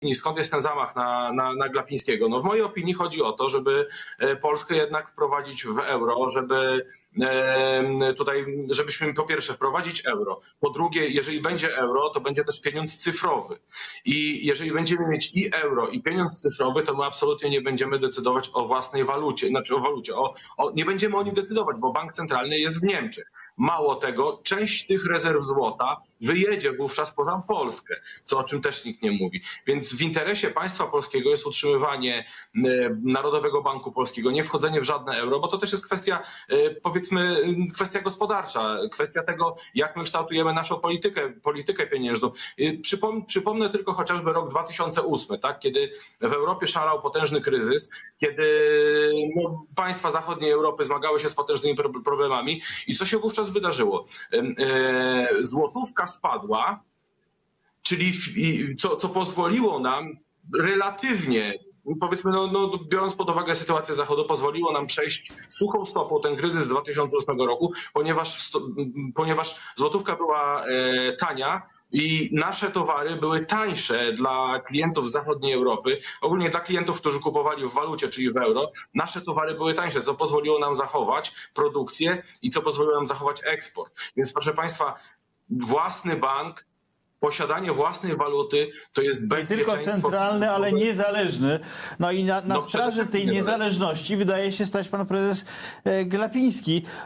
opinii, skąd jest ten zamach na, na, na Glapińskiego? No w mojej opinii chodzi o to, żeby e, Polskę jednak wprowadzić w euro, żeby e, tutaj, żebyśmy po pierwsze wprowadzić euro, po drugie, jeżeli będzie euro, to będzie też pieniądz cyfrowy. I jeżeli będziemy mieć i euro, i pieniądz cyfrowy, to my absolutnie nie będziemy decydować o własnej walucie, znaczy o walucie, o, o, nie będziemy o nim decydować, bo bank centralny jest w Niemczech. Mało tego, część tych rezerw złota wyjedzie wówczas poza Polskę, co o czym też nikt nie mówi. Więc w interesie państwa polskiego jest utrzymywanie e, Narodowego Banku Polskiego, nie wchodzenie w żadne euro, bo to też jest kwestia, e, powiedzmy, kwestia gospodarcza, kwestia tego, jak my kształtujemy naszą politykę, politykę pieniężną. E, Przypom, przypomnę tylko chociażby rok 2008, tak, kiedy w Europie szalał potężny kryzys, kiedy no, państwa zachodniej Europy zmagały się z potężnymi pro- problemami i co się wówczas wydarzyło? Złotówka spadła, czyli co, co pozwoliło nam relatywnie, powiedzmy, no, no, biorąc pod uwagę sytuację Zachodu, pozwoliło nam przejść suchą stopą ten kryzys z 2008 roku, ponieważ, ponieważ złotówka była e, tania i nasze towary były tańsze dla klientów zachodniej Europy, ogólnie dla klientów, którzy kupowali w walucie, czyli w euro, nasze towary były tańsze, co pozwoliło nam zachować produkcję i co pozwoliło nam zachować eksport. Więc proszę Państwa, własny bank, posiadanie własnej waluty to jest Nie bezpieczeństwo. tylko centralny, ale niezależny. No i na, na No, straży tej niezależności wydaje się stać pan prezes e, Glapiński.